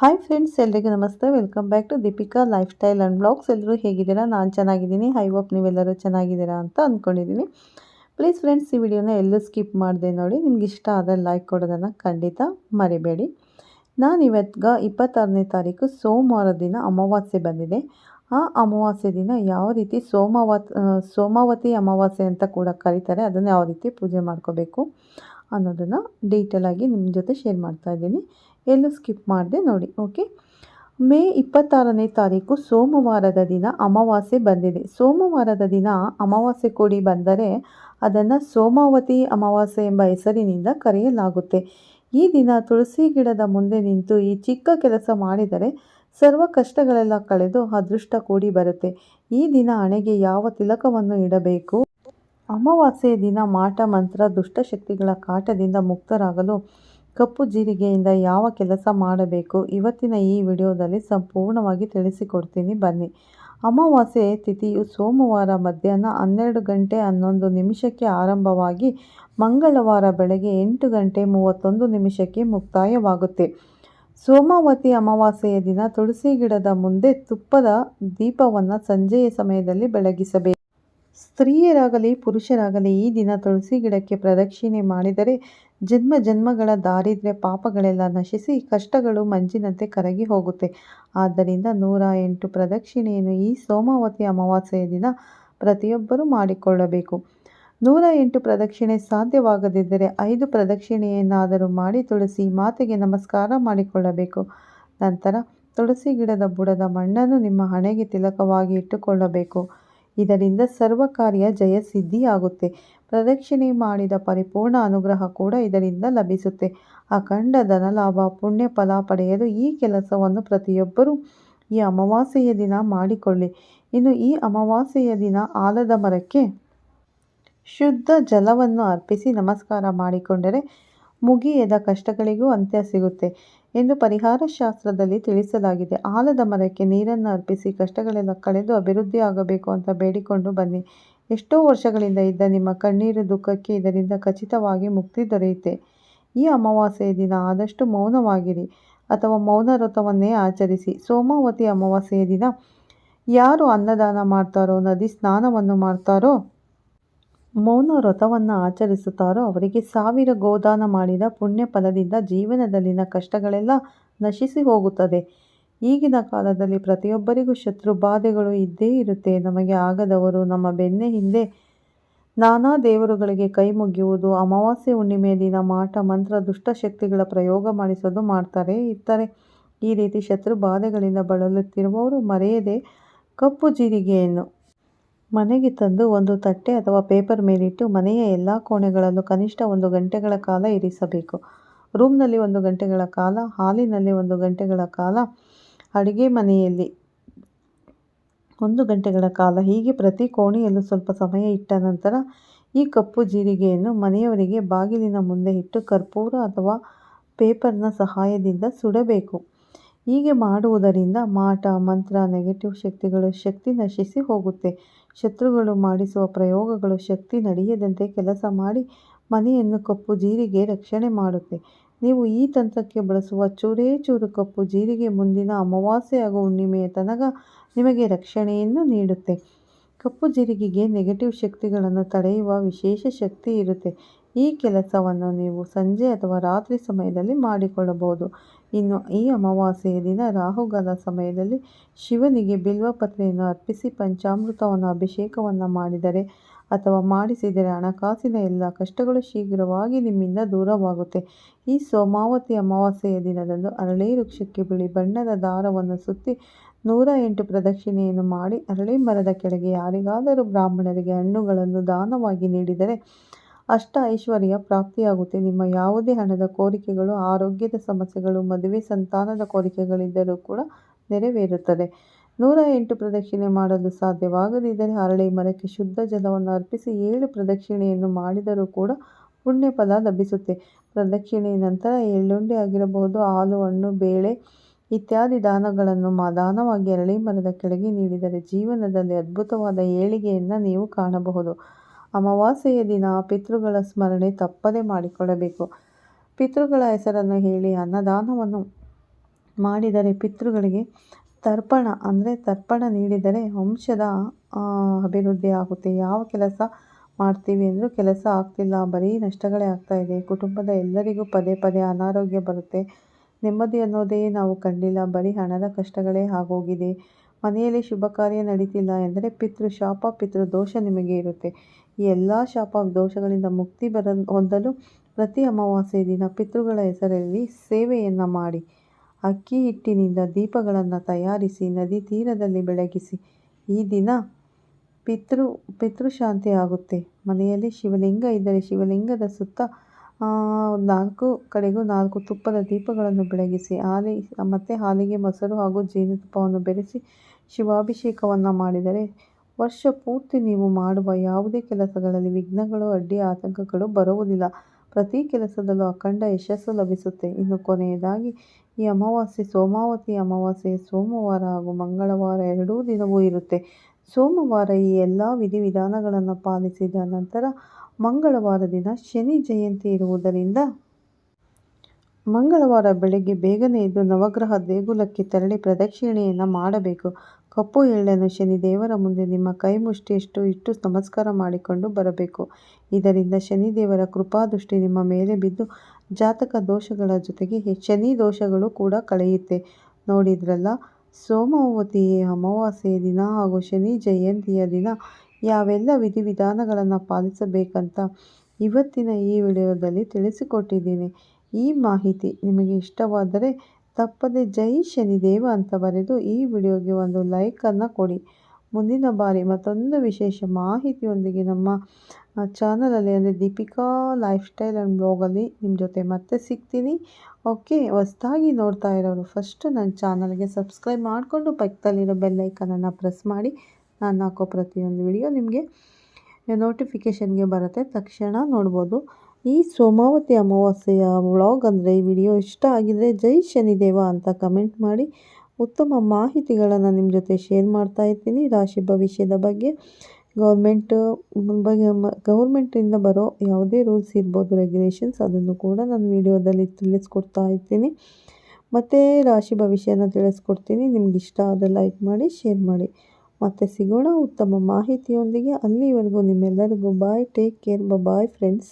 Hi friends ಎಲ್ರಿಗೂ ನಮಸ್ತೆ. Welcome back to Deepika lifestyle and blogs ಎಲ್ಲರೂ ಹೇಗಿದ್ದೀರಾ? ನಾನು ಚೆನ್ನಾಗಿದ್ದೀನಿ. ಐ ಹೋಪ್ ನೀವೆಲ್ಲರೂ ಚೆನ್ನಾಗಿದ್ದೀರಾ ಅಂತ ಅಂದ್ಕೊಂಡಿದ್ದೀನಿ ಪ್ಲೀಸ್ ಫ್ರೆಂಡ್ಸ್ ಈ ವಿಡಿಯೋನ ಎಲ್ಲೂ ಸ್ಕಿಪ್ ಮಾಡಿದೆ ನೋಡಿ. ನಿಮ್ಗೆ ಇಷ್ಟ ಆದರೆ ಲೈಕ್ ಕೊಡೋದನ್ನು ಖಂಡಿತ ಮರಿಬೇಡಿ. ನಾನು ಇವತ್ತಿಗೆ ಇಪ್ಪತ್ತಾರನೇ ತಾರೀಕು ಸೋಮವಾರ ದಿನ ಅಮಾವಾಸ್ಯೆ ಬಂದಿದೆ. ಆ ಅಮಾವಾಸ್ಯೆ ದಿನ ಯಾವ ರೀತಿ ಸೋಮವತ್ ಸೋಮಾವತಿ ಅಮಾವಾಸ್ಯೆ ಅಂತ ಕೂಡ ಕರೀತಾರೆ. ಅದನ್ನು ಯಾವ ರೀತಿ ಪೂಜೆ ಮಾಡ್ಕೋಬೇಕು ಅನ್ನೋದನ್ನು ಡೀಟೇಲಾಗಿ ನಿಮ್ಮ ಜೊತೆ ಶೇರ್ ಮಾಡ್ತಾ ಇದ್ದೀನಿ. ಎಲ್ಲೂ ಸ್ಕಿಪ್ ಮಾಡಿದೆ ನೋಡಿ ಓಕೆ ಮೇ ಇಪ್ಪತ್ತಾರನೇ ತಾರೀಕು ಸೋಮವಾರದ ದಿನ ಅಮಾವಾಸ್ಯೆ ಬಂದಿದೆ. ಸೋಮವಾರದ ದಿನ ಅಮಾವಾಸ್ಯೆ ಕೂಡಿ ಬಂದರೆ ಅದನ್ನು ಸೋಮಾವತಿ ಅಮಾವಾಸ್ಯೆ ಎಂಬ ಹೆಸರಿನಿಂದ ಕರೆಯಲಾಗುತ್ತೆ. ಈ ದಿನ ತುಳಸಿ ಗಿಡದ ಮುಂದೆ ನಿಂತು ಈ ಚಿಕ್ಕ ಕೆಲಸ ಮಾಡಿದರೆ ಸರ್ವ ಕಷ್ಟಗಳೆಲ್ಲ ಕಳೆದು ಅದೃಷ್ಟ ಕೂಡಿ ಬರುತ್ತೆ. ಈ ದಿನ ಹಣೆಗೆ ಯಾವ ತಿಲಕವನ್ನು ಇಡಬೇಕು? ಅಮಾವಾಸ್ಯೆಯ ದಿನ ಮಾಟ ಮಂತ್ರ ದುಷ್ಟಶಕ್ತಿಗಳ ಕಾಟದಿಂದ ಮುಕ್ತರಾಗಲು ಕಪ್ಪು ಜೀರಿಗೆಯಿಂದ ಯಾವ ಕೆಲಸ ಮಾಡಬೇಕು? ಇವತ್ತಿನ ಈ ವಿಡಿಯೋದಲ್ಲಿ ಸಂಪೂರ್ಣವಾಗಿ ತಿಳಿಸಿಕೊಡ್ತೀನಿ. ಬನ್ನಿ. ಅಮಾವಾಸ್ಯೆ ತಿಥಿಯು ಸೋಮವಾರ ಮಧ್ಯಾಹ್ನ ಹನ್ನೆರಡು ಗಂಟೆ ಹನ್ನೊಂದು ನಿಮಿಷಕ್ಕೆ ಆರಂಭವಾಗಿ ಮಂಗಳವಾರ ಬೆಳಗ್ಗೆ ಎಂಟು ಗಂಟೆ ಮೂವತ್ತೊಂದು ನಿಮಿಷಕ್ಕೆ ಮುಕ್ತಾಯವಾಗುತ್ತೆ. ಸೋಮಾವತಿ ಅಮಾವಾಸ್ಯೆಯ ದಿನ ತುಳಸಿ ಗಿಡದ ಮುಂದೆ ತುಪ್ಪದ ದೀಪವನ್ನು ಸಂಜೆಯ ಸಮಯದಲ್ಲಿ ಬೆಳಗಿಸಬೇಕು. ಸ್ತ್ರೀಯರಾಗಲಿ ಪುರುಷರಾಗಲಿ ಈ ದಿನ ತುಳಸಿ ಗಿಡಕ್ಕೆ ಪ್ರದಕ್ಷಿಣೆ ಮಾಡಿದರೆ ಜನ್ಮ ಜನ್ಮಗಳ ದಾರಿದ್ರ್ಯ ಪಾಪಗಳೆಲ್ಲ ನಶಿಸಿ ಕಷ್ಟಗಳು ಮಂಜಿನಂತೆ ಕರಗಿ ಹೋಗುತ್ತೆ. ಆದ್ದರಿಂದ ನೂರ ಎಂಟು ಪ್ರದಕ್ಷಿಣೆಯನ್ನು ಈ ಸೋಮಾವತಿ ಅಮಾವಾಸ್ಯೆಯ ದಿನ ಪ್ರತಿಯೊಬ್ಬರೂ ಮಾಡಿಕೊಳ್ಳಬೇಕು. ನೂರ ಎಂಟು ಪ್ರದಕ್ಷಿಣೆ ಸಾಧ್ಯವಾಗದಿದ್ದರೆ ಐದು ಪ್ರದಕ್ಷಿಣೆಯನ್ನಾದರೂ ಮಾಡಿ ತುಳಸಿ ಮಾತೆಗೆ ನಮಸ್ಕಾರ ಮಾಡಿಕೊಳ್ಳಬೇಕು. ನಂತರ ತುಳಸಿ ಗಿಡದ ಬುಡದ ಮಣ್ಣನ್ನು ನಿಮ್ಮ ಹಣೆಗೆ ತಿಲಕವಾಗಿ ಇಟ್ಟುಕೊಳ್ಳಬೇಕು. ಇದರಿಂದ ಸರ್ವ ಕಾರ್ಯ ಜಯಸಿದ್ಧಿಯಾಗುತ್ತೆ. ಪ್ರದಕ್ಷಿಣೆ ಮಾಡಿದ ಪರಿಪೂರ್ಣ ಅನುಗ್ರಹ ಕೂಡ ಇದರಿಂದ ಲಭಿಸುತ್ತೆ. ಅಖಂಡ ಧನಲಾಭ, ಪುಣ್ಯ ಫಲ ಪಡೆಯಲು ಈ ಕೆಲಸವನ್ನು ಪ್ರತಿಯೊಬ್ಬರೂ ಈ ಅಮಾವಾಸ್ಯೆಯ ದಿನ ಮಾಡಿಕೊಳ್ಳಿ. ಇನ್ನು ಈ ಅಮಾವಾಸ್ಯೆಯ ದಿನ ಆಲದ ಮರಕ್ಕೆ ಶುದ್ಧ ಜಲವನ್ನು ಅರ್ಪಿಸಿ ನಮಸ್ಕಾರ ಮಾಡಿಕೊಂಡರೆ ಮುಗಿಯದ ಕಷ್ಟಗಳಿಗೂ ಅಂತ್ಯ ಸಿಗುತ್ತೆ. ಎಂದು ಪರಿಹಾರ ಶಾಸ್ತ್ರದಲ್ಲಿ ತಿಳಿಸಲಾಗಿದೆ. ಆಲದ ಮರಕ್ಕೆ ನೀರನ್ನು ಅರ್ಪಿಸಿ ಕಷ್ಟಗಳೆಲ್ಲ ಕಳೆದು ಅಭಿವೃದ್ಧಿ ಆಗಬೇಕು ಅಂತ ಬೇಡಿಕೊಂಡು ಬನ್ನಿ. ಎಷ್ಟೋ ವರ್ಷಗಳಿಂದ ಇದ್ದ ನಿಮ್ಮ ಕಣ್ಣೀರು ದುಃಖಕ್ಕೆ ಇದರಿಂದ ಖಚಿತವಾಗಿ ಮುಕ್ತಿ ದೊರೆಯುತ್ತೆ. ಈ ಅಮಾವಾಸ್ಯೆಯ ದಿನ ಆದಷ್ಟು ಮೌನವಾಗಿರಿ ಅಥವಾ ಮೌನ ವ್ರತವನ್ನೇ ಆಚರಿಸಿ. ಸೋಮಾವತಿ ಅಮಾವಾಸ್ಯೆಯ ದಿನ ಯಾರು ಅನ್ನದಾನ ಮಾಡ್ತಾರೋ, ನದಿ ಸ್ನಾನವನ್ನು ಮಾಡ್ತಾರೋ ಮೌನ ವ್ರತವನ್ನು ಆಚರಿಸುತ್ತಾರೋ ಅವರಿಗೆ ಸಾವಿರ ಗೋದಾನ ಮಾಡಿದ ಪುಣ್ಯ ಫಲದಿಂದ ಜೀವನದಲ್ಲಿನ ಕಷ್ಟಗಳೆಲ್ಲ ನಶಿಸಿ ಹೋಗುತ್ತದೆ. ಈಗಿನ ಕಾಲದಲ್ಲಿ ಪ್ರತಿಯೊಬ್ಬರಿಗೂ ಶತ್ರು ಬಾಧೆಗಳು ಇದ್ದೇ ಇರುತ್ತೆ. ನಮಗೆ ಆಗದವರು ನಮ್ಮ ಬೆನ್ನೆ ಹಿಂದೆ ನಾನಾ ದೇವರುಗಳಿಗೆ ಕೈ ಮುಗಿಯುವುದು, ಅಮಾವಾಸ್ಯೆ ಹುಣ್ಣಿಮೆಯ ದಿನ ಮಾಟ, ಮಂತ್ರ ದುಷ್ಟಶಕ್ತಿಗಳ ಪ್ರಯೋಗ ಮಾಡಿಸೋದು ಮಾಡ್ತಾರೆ, ಇರ್ತಾರೆ. ಈ ರೀತಿ ಶತ್ರು ಬಾಧೆಗಳಿಂದ ಬಳಲುತ್ತಿರುವವರು ಮರೆಯದೆ ಕಪ್ಪು ಜೀರಿಗೆಯನ್ನು ಮನೆಗೆ ತಂದು ಒಂದು ತಟ್ಟೆ ಅಥವಾ ಪೇಪರ್ ಮೇಲಿಟ್ಟು ಮನೆಯ ಎಲ್ಲ ಕೋಣೆಗಳಲ್ಲೂ ಕನಿಷ್ಠ ಒಂದು ಗಂಟೆಗಳ ಕಾಲ ಇರಿಸಬೇಕು. ರೂಮ್ನಲ್ಲಿ ಒಂದು ಗಂಟೆಗಳ ಕಾಲ, ಹಾಲಿನಲ್ಲಿ ಒಂದು ಗಂಟೆಗಳ ಕಾಲ, ಅಡುಗೆ ಮನೆಯಲ್ಲಿ ಒಂದು ಗಂಟೆಗಳ ಕಾಲ. ಹೀಗೆ ಪ್ರತಿ ಕೋಣೆಯಲ್ಲೂ ಸ್ವಲ್ಪ ಸಮಯ ಇಟ್ಟ ನಂತರ ಈ ಕಪ್ಪು ಜೀರಿಗೆಯನ್ನು ಮನೆಯವರಿಗೆ ಬಾಗಿಲಿನ ಮುಂದೆ ಇಟ್ಟು ಕರ್ಪೂರ ಅಥವಾ ಪೇಪರ್ನ ಸಹಾಯದಿಂದ ಸುಡಬೇಕು. ಹೀಗೆ ಮಾಡುವುದರಿಂದ ಮಾಟ, ಮಂತ್ರ ನೆಗೆಟಿವ್ ಶಕ್ತಿಗಳು ಶಕ್ತಿ ನಶಿಸಿ ಹೋಗುತ್ತೆ. ಶತ್ರುಗಳು ಮಾಡಿಸುವ ಪ್ರಯೋಗಗಳು ಶಕ್ತಿ ನಡೆಯದಂತೆ ಕೆಲಸ ಮಾಡಿ ಮನೆಯನ್ನು ಕಪ್ಪು ಜೀರಿಗೆ ರಕ್ಷಣೆ ಮಾಡುತ್ತೆ. ನೀವು ಈ ತಂತ್ರಕ್ಕೆ ಬಳಸುವ ಚೂರೇ ಚೂರು ಕಪ್ಪು ಜೀರಿಗೆ ಮುಂದಿನ ಅಮಾವಾಸ್ಯೆ ಹಾಗೂ ಹುಣ್ಣಿಮೆಯ ತನಕ ನಿಮಗೆ ರಕ್ಷಣೆಯನ್ನು ನೀಡುತ್ತೆ. ಕಪ್ಪು ಜೀರಿಗೆಗೆ ನೆಗೆಟಿವ್ ಶಕ್ತಿಗಳನ್ನು ತಡೆಯುವ ವಿಶೇಷ ಶಕ್ತಿ ಇರುತ್ತೆ. ಈ ಕೆಲಸವನ್ನು ನೀವು ಸಂಜೆ ಅಥವಾ ರಾತ್ರಿ ಸಮಯದಲ್ಲಿ ಮಾಡಿಕೊಳ್ಳಬಹುದು. ಇನ್ನು ಈ ಅಮಾವಾಸ್ಯೆಯ ದಿನ ರಾಹುಗಾಲ ಸಮಯದಲ್ಲಿ ಶಿವನಿಗೆ ಬಿಲ್ವಪತ್ರೆಯನ್ನು ಅರ್ಪಿಸಿ ಪಂಚಾಮೃತವನ್ನು, ಅಭಿಷೇಕವನ್ನು ಮಾಡಿದರೆ ಅಥವಾ ಮಾಡಿಸಿದರೆ ಹಣಕಾಸಿನ ಎಲ್ಲ ಕಷ್ಟಗಳು ಶೀಘ್ರವಾಗಿ ನಿಮ್ಮಿಂದ ದೂರವಾಗುತ್ತೆ. ಈ ಸೋಮಾವತಿ ಅಮಾವಾಸ್ಯೆಯ ದಿನದಂದು ಅರಳಿ ವೃಕ್ಷಕ್ಕೆ ಬಿಳಿ ಬಣ್ಣದ ದಾರವನ್ನು ಸುತ್ತಿ ನೂರ ಎಂಟು ಪ್ರದಕ್ಷಿಣೆಯನ್ನು ಮಾಡಿ ಅರಳಿ ಮರದ ಕೆಳಗೆ ಯಾರಿಗಾದರೂ ಬ್ರಾಹ್ಮಣರಿಗೆ ಹಣ್ಣುಗಳನ್ನು ದಾನವಾಗಿ ನೀಡಿದರೆ ಅಷ್ಟ ಐಶ್ವರ್ಯ ಪ್ರಾಪ್ತಿಯಾಗುತ್ತೆ. ನಿಮ್ಮ ಯಾವುದೇ ಹಣದ ಕೋರಿಕೆಗಳು, ಆರೋಗ್ಯದ ಸಮಸ್ಯೆಗಳು, ಮದುವೆ ಸಂತಾನದ ಕೋರಿಕೆಗಳಿದ್ದರೂ ಕೂಡ ನೆರವೇರುತ್ತದೆ. ನೂರ ಎಂಟು ಪ್ರದಕ್ಷಿಣೆ ಮಾಡಲು ಸಾಧ್ಯವಾಗದಿದ್ದರೆ ಅರಳಿ ಮರಕ್ಕೆ ಶುದ್ಧ ಜಲವನ್ನು ಅರ್ಪಿಸಿ ಏಳು ಪ್ರದಕ್ಷಿಣೆಯನ್ನು ಮಾಡಿದರೂ ಕೂಡ ಪುಣ್ಯ ಫಲ ಲಭಿಸುತ್ತೆ. ಪ್ರದಕ್ಷಿಣೆ ನಂತರ ಎಳ್ಳುಂಡೆ ಆಗಿರಬಹುದು, ಹಾಲು, ಹಣ್ಣು, ಬೇಳೆ ಇತ್ಯಾದಿ ದಾನಗಳನ್ನು ಮಾದಾನವಾಗಿ ಅರಳಿ ಮರದ ಕೆಳಗೆ ನೀಡಿದರೆ ಜೀವನದಲ್ಲಿ ಅದ್ಭುತವಾದ ಏಳಿಗೆಯನ್ನು ನೀವು ಕಾಣಬಹುದು. ಅಮಾವಾಸ್ಯೆಯ ದಿನ ಪಿತೃಗಳ ಸ್ಮರಣೆ ತಪ್ಪದೆ ಮಾಡಿಕೊಳ್ಳಬೇಕು. ಪಿತೃಗಳ ಹೆಸರನ್ನು ಹೇಳಿ ಅನ್ನದಾನವನ್ನು ಮಾಡಿದರೆ ಪಿತೃಗಳಿಗೆ ತರ್ಪಣ, ಅಂದರೆ ತರ್ಪಣ ನೀಡಿದರೆ ವಂಶದ ಅಭಿವೃದ್ಧಿ ಆಗುತ್ತೆ. ಯಾವ ಕೆಲಸ ಮಾಡ್ತೀವಿ ಅಂದರೂ ಕೆಲಸ ಆಗ್ತಿಲ್ಲ, ಬರೀ ನಷ್ಟಗಳೇ ಆಗ್ತಾಯಿದೆ ಕುಟುಂಬದ ಎಲ್ಲರಿಗೂ ಪದೇ ಪದೇ ಅನಾರೋಗ್ಯ ಬರುತ್ತೆ. ನೆಮ್ಮದಿ ಅನ್ನೋದೇ ನಾವು ಕಂಡಿಲ್ಲ, ಬರೀ ಹಣದ ಕಷ್ಟಗಳೇ ಆಗೋಗಿದೆ. ಮನೆಯಲ್ಲಿ ಶುಭ ಕಾರ್ಯ ನಡೀತಿಲ್ಲ ಎಂದರೆ ಪಿತೃ ಶಾಪ, ಪಿತೃ ದೋಷ ನಿಮಗೆ ಇರುತ್ತೆ. ಈ ಎಲ್ಲ ಶಾಪ ದೋಷಗಳಿಂದ ಮುಕ್ತಿ ಬರ, ಹೊಂದಲು ಪ್ರತಿ ಅಮಾವಾಸ್ಯೆ ದಿನ ಪಿತೃಗಳ ಹೆಸರಲ್ಲಿ ಸೇವೆಯನ್ನು ಮಾಡಿ. ಅಕ್ಕಿ ಹಿಟ್ಟಿನಿಂದ ದೀಪಗಳನ್ನು ತಯಾರಿಸಿ ನದಿ ತೀರದಲ್ಲಿ ಬೆಳಗಿಸಿ. ಈ ದಿನ ಪಿತೃ, ಪಿತೃಶಾಂತಿ ಆಗುತ್ತೆ. ಮನೆಯಲ್ಲಿ ಶಿವಲಿಂಗ ಇದ್ದರೆ ಶಿವಲಿಂಗದ ಸುತ್ತ ನಾಲ್ಕು ಕಡೆಗೂ ನಾಲ್ಕು ತುಪ್ಪದ ದೀಪಗಳನ್ನು ಬೆಳಗಿಸಿ. ಹಾಲಿ, ಮತ್ತು ಹಾಲಿಗೆ ಮೊಸರು ಹಾಗೂ ಜೇನುತುಪ್ಪವನ್ನು ಬೆರೆಸಿ ಶಿವಾಭಿಷೇಕವನ್ನು ಮಾಡಿದರೆ ವರ್ಷ ಪೂರ್ತಿ ನೀವು ಮಾಡುವ ಯಾವುದೇ ಕೆಲಸಗಳಲ್ಲಿ ವಿಘ್ನಗಳು, ಅಡ್ಡಿ ಆತಂಕಗಳು ಬರುವುದಿಲ್ಲ. ಪ್ರತಿ ಕೆಲಸದಲ್ಲೂ ಅಖಂಡ ಯಶಸ್ಸು ಲಭಿಸುತ್ತೆ. ಇನ್ನು ಕೊನೆಯದಾಗಿ, ಈ ಅಮಾವಾಸ್ಯೆ ಸೋಮಾವತಿ ಅಮಾವಾಸ್ಯೆ ಸೋಮವಾರ ಹಾಗೂ ಮಂಗಳವಾರ ಎರಡೂ ದಿನವೂ ಇರುತ್ತೆ. ಸೋಮವಾರ ಈ ಎಲ್ಲ ವಿಧಿವಿಧಾನಗಳನ್ನು ಪಾಲಿಸಿದ ನಂತರ ಮಂಗಳವಾರ ದಿನ ಶನಿ ಜಯಂತಿ ಇರುವುದರಿಂದ ಮಂಗಳವಾರ ಬೆಳಗ್ಗೆ ಬೇಗನೆ ಎದ್ದು ನವಗ್ರಹ ದೇಗುಲಕ್ಕೆ ತೆರಳಿ ಪ್ರದಕ್ಷಿಣೆಯನ್ನು ಮಾಡಬೇಕು. ಕಪ್ಪು ಎಳ್ಳನ್ನು ಶನಿ ದೇವರ ಮುಂದೆ ನಿಮ್ಮ ಕೈ ಮುಷ್ಟಿಯಷ್ಟು ಇಟ್ಟು ನಮಸ್ಕಾರ ಮಾಡಿಕೊಂಡು ಬರಬೇಕು. ಇದರಿಂದ ಶನಿ ಶನಿದೇವರ ಕೃಪಾದೃಷ್ಟಿ ನಿಮ್ಮ ಮೇಲೆ ಬಿದ್ದು ಜಾತಕ ದೋಷಗಳ ಜೊತೆಗೆ ಶನಿ ದೋಷಗಳು ಕೂಡ ಕಳೆಯುತ್ತೆ. ನೋಡಿದ್ರಲ್ಲ ಸೋಮವತಿ ಅಮಾವಾಸ್ಯೆಯ ದಿನ ಹಾಗೂ ಶನಿ ಜಯಂತಿಯ ದಿನ, ಯಾವೆಲ್ಲ ವಿಧಿವಿಧಾನಗಳನ್ನು ಪಾಲಿಸಬೇಕಂತ ಇವತ್ತಿನ ಈ ವಿಡಿಯೋದಲ್ಲಿ ತಿಳಿಸಿಕೊಟ್ಟಿದ್ದೀನಿ. ಈ ಮಾಹಿತಿ ನಿಮಗೆ ಇಷ್ಟವಾದರೆ ತಪ್ಪದೆ ಜೈ ಶನಿದೇವ ಅಂತ ಬರೆದು ಈ ವಿಡಿಯೋಗೆ ಒಂದು ಲೈಕನ್ನು ಕೊಡಿ. ಮುಂದಿನ ಬಾರಿ ಮತ್ತೊಂದು ವಿಶೇಷ ಮಾಹಿತಿಯೊಂದಿಗೆ ನಮ್ಮ ಚಾನಲಲ್ಲಿ ಅಂದರೆ ದೀಪಿಕಾ ಲೈಫ್ ಸ್ಟೈಲ್ ಆ್ಯಂಡ್ ಬ್ಲಾಗಲ್ಲಿ ನಿಮ್ಮ ಜೊತೆ ಮತ್ತೆ ಸಿಗ್ತೀನಿ. ಓಕೆ ಹೊಸ್ದಾಗಿ ನೋಡ್ತಾ ಇರೋರು ಫಸ್ಟ್ ನನ್ನ ಚಾನಲ್ಗೆ ಸಬ್ಸ್ಕ್ರೈಬ್ ಮಾಡಿಕೊಂಡು ಪಕ್ಕದಲ್ಲಿರೋ ಬೆಲ್ಲೈಕನನ್ನು ಪ್ರೆಸ್ ಮಾಡಿ. ನಾನು ಹಾಕೋ ಪ್ರತಿಯೊಂದು ವಿಡಿಯೋ ನಿಮಗೆ ನೋಟಿಫಿಕೇಷನ್ಗೆ ಬರುತ್ತೆ. ತಕ್ಷಣ ನೋಡ್ಬೋದು. ಈ ಸೋಮಾವತಿ ಅಮಾವಾಸ್ಯೆಯ ವ್ಲಾಗ್ ಅಂದರೆ ಈ ವಿಡಿಯೋ ಇಷ್ಟ ಆಗಿದರೆ ಜೈ ಶನಿದೇವ ಅಂತ ಕಮೆಂಟ್ ಮಾಡಿ. ಉತ್ತಮ ಮಾಹಿತಿಗಳನ್ನು ನಿಮ್ಮ ಜೊತೆ ಶೇರ್ ಮಾಡ್ತಾ ಇರ್ತೀನಿ ರಾಶಿ ಭವಿಷ್ಯದ ಬಗ್ಗೆ ಗೌರ್ಮೆಂಟ್, ಬಗ್ಗೆ ಗೌರ್ಮೆಂಟಿಂದ ಬರೋ ಯಾವುದೇ ರೂಲ್ಸ್ ಇರ್ಬೋದು, ರೆಗ್ಯುಲೇಷನ್ಸ್ ಅದನ್ನು ಕೂಡ ನಾನು ವಿಡಿಯೋದಲ್ಲಿ ತಿಳಿಸ್ಕೊಡ್ತಾ ಇರ್ತೀನಿ ಮತ್ತು ರಾಶಿ ಭವಿಷ್ಯನ ತಿಳಿಸ್ಕೊಡ್ತೀನಿ. ನಿಮ್ಗೆ ಇಷ್ಟ ಆದರೆ ಲೈಕ್ ಮಾಡಿ, ಶೇರ್ ಮಾಡಿ. ಮತ್ತೆ ಸಿಗೋಣ ಉತ್ತಮ ಮಾಹಿತಿಯೊಂದಿಗೆ. ಅಲ್ಲಿವರೆಗೂ ನಿಮ್ಮೆಲ್ಲರಿಗೂ bye take care bye friends